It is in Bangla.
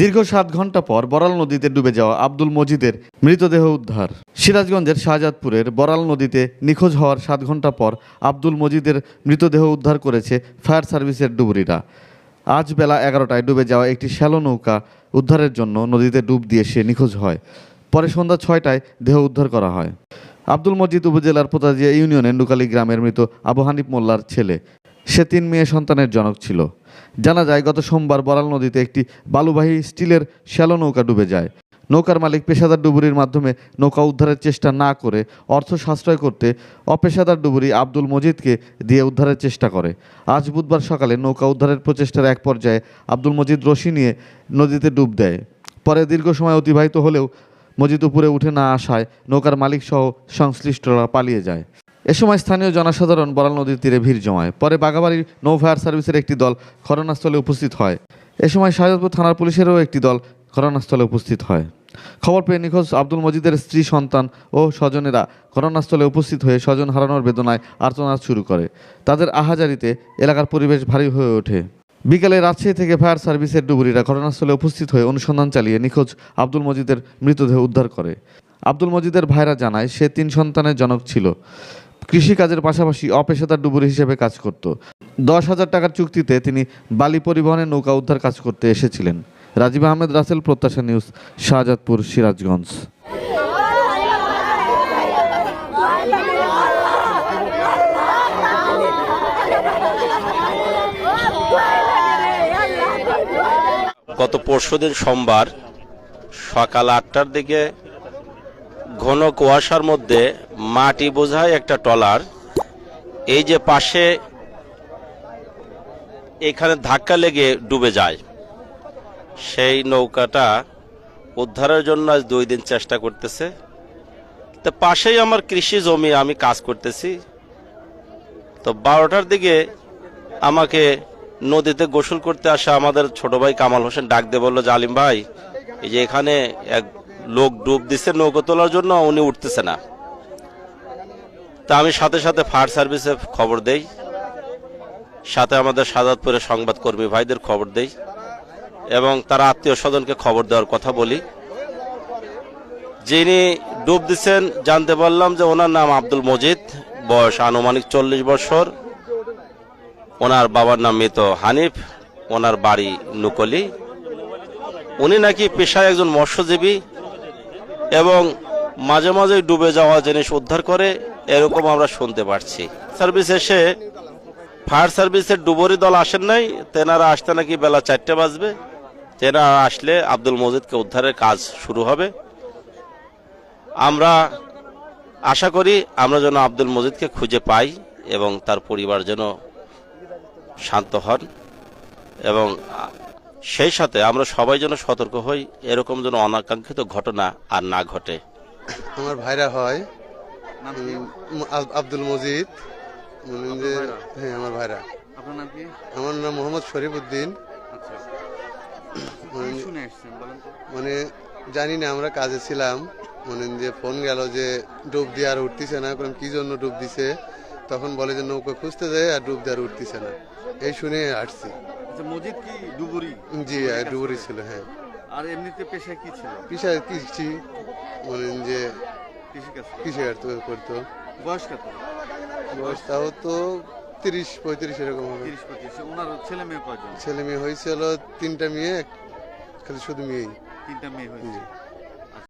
দীর্ঘ সাত ঘণ্টা পর বরাল নদীতে ডুবে যাওয়া আব্দুল মজিদের মৃতদেহ উদ্ধার। সিরাজগঞ্জের শাহজাদপুরের বরাল নদীতে নিখোঁজ হওয়ার সাত ঘণ্টা পর আব্দুল মজিদের মৃতদেহ উদ্ধার করেছে ফায়ার সার্ভিসের ডুবুরিরা। আজ বেলা এগারোটায় ডুবে যাওয়া একটি শ্যালো নৌকা উদ্ধারের জন্য নদীতে ডুব দিয়ে সে নিখোঁজ হয়। পরে সন্ধ্যা ছয়টায় দেহ উদ্ধার করা হয়। আব্দুল মজিদ উপজেলার পোতাজিয়া ইউনিয়নের নুকালি গ্রামের মৃত আবু হানিফ মোল্লার ছেলে। সে তিন মেয়ে সন্তানের জনক ছিল। জানা যায়, গত সোমবার বরাল নদীতে একটি বালুবাহী স্টিলের শ্যালো নৌকা ডুবে যায়। নৌকার মালিক পেশাদার ডুবুরির মাধ্যমে নৌকা উদ্ধারের চেষ্টা না করে অর্থ সাশ্রয় করতে অপেশাদার ডুবুরি আব্দুল মজিদকে দিয়ে উদ্ধারের চেষ্টা করে। আজ বুধবার সকালে নৌকা উদ্ধারের প্রচেষ্টার এক পর্যায়ে আব্দুল মজিদ রশি নিয়ে নদীতে ডুব দেয়। পরে দীর্ঘ সময় অতিবাহিত হলেও মজিদ উপরে উঠে না আসায় নৌকার মালিক সহ সংশ্লিষ্টরা পালিয়ে যায়। এ সময় স্থানীয় জনসাধারণ বরাল নদীর তীরে ভিড় জমায়। পরে বাগাবাড়ি নৌ ফায়ার সার্ভিসের একটি দল ঘটনাস্থলে উপস্থিত হয়। এ সময় শাহজাদপুর থানার পুলিশেরও একটি দল ঘটনাস্থলে উপস্থিত হয়। খবর পেয়ে নিখোঁজ আব্দুল মজিদের স্ত্রী, সন্তান ও স্বজনেরা ঘটনাস্থলে উপস্থিত হয়ে স্বজন হারানোর বেদনায় আর্তনাদ শুরু করে। তাদের আহাজারিতে এলাকার পরিবেশ ভারী হয়ে ওঠে। বিকেলে রাজশাহী থেকে ফায়ার সার্ভিসের ডুবুরিরা ঘটনাস্থলে উপস্থিত হয়ে অনুসন্ধান চালিয়ে নিখোঁজ আব্দুল মজিদের মৃতদেহ উদ্ধার করে। আব্দুল মজিদের ভাইরা জানায়, সে তিন সন্তানের জনক ছিল। কৃষিকাজের পাশাপাশি অপেশাদার ডুবুরি হিসেবে কাজ করত। দশ হাজার টাকার চুক্তিতে তিনি বালি পরিবহনের নৌকা উদ্ধার কাজ করতে এসেছিলেন। রাজীব আহমেদ, রাসেল প্রত্যাশা নিউজ, শাহজাদপুর, সিরাজগঞ্জ। গত পরশুদিন সোমবার সকাল আটটার দিকে ঘন কুয়াশার মধ্যে মাটি বোঝায় একটা টলার এই যে পাশে এখানে ধাক্কা লেগে ডুবে যায়। সেই নৌকাটা উদ্ধারের জন্য আজ দুই দিন চেষ্টা করতেছে। তো পাশেই আমার কৃষি জমি, আমি কাজ করতেছি। তো বারোটার দিকে আমাকে নদীতে গোসল করতে আসা আমাদের ছোট ভাই কামাল হোসেন ডাক দিয়ে বলল যে আলিম ভাই, এই যে এখানে এক লোক ডুব দিচ্ছে নৌকো তোলার জন্য, উনি উঠতেছে না। তা আমি সাথে সাথে ফায়ার সার্ভিসে খবর দেই। সাথে আমাদের সাজাদপুরের সংবাদকর্মী ভাইদের খবর দেই এবং তার আত্মীয় স্বজনকে খবর দেওয়ার কথা বলি। যিনি ডুব দিচ্ছেন জানতে পারলাম যে ওনার নাম আব্দুল মজিদ, বয়স আনুমানিক চল্লিশ বছর। ওনার বাবার নাম মৃত হানিফ, ওনার বাড়ি নুকলি। উনি নাকি পেশায় একজন মৎস্যজীবী এবং মাঝে মাঝে ডুবে যাওয়া জিনিস উদ্ধার করে, এরকম আমরা শুনতে পারছি। সার্ভিস এসে ফায়ার সার্ভিসের ডুবরি দল আসেন নাই, তেনারা আসতে নাকি বেলা চারটে বাজবে। তেনারা আসলে আব্দুল মজিদকে উদ্ধারের কাজ শুরু হবে। আমরা আশা করি আমরা যেন আব্দুল মজিদকে খুঁজে পাই এবং তার পরিবার যেন শান্ত হন এবং সেই সাথে আমরা সবাই যেন সতর্ক হই এরকম যেন অনাকাঙ্ক্ষিত ঘটনা আর না ঘটে। আমার ভাইরা হয় আব্দুল মজিদ মানে যে হ্যাঁ আমার ভাইরা। আপনার নাম কি? আমার নাম মোহাম্মদ শরীফ উদ্দিন আচ্ছা। মানে মানে জানি না আমরা কাজে ছিলাম। মানে যে ফোন গেল যে ডুব দিয়ে আর উঠতেছে না। কারণ কি জন্য ডুব দিছে? তখন বলে যে নৌকা খুঁজতে যায় আর ডুব দিয়ে আর উঠতেছে না। এই শুনে আসছি আচ্ছা মজিদ কি ডুবুরি? জি ডুবুরি ছিল হ্যাঁ। আর এমনিতে পেশায় কি ছিল? পিসা কৃষি মানে যে কৃষিকাজ। কৃষি কাজ করতো। বয়স কত? বয়স তাও তো তিরিশ পঁয়ত্রিশ এরকম হবে। ওনার ছেলে মেয়ে কয়জন? ছেলে মেয়ে হয়েছিল তিনটা মেয়ে খালি শুধু মেয়েই। তিনটা মেয়ে হয়েছে।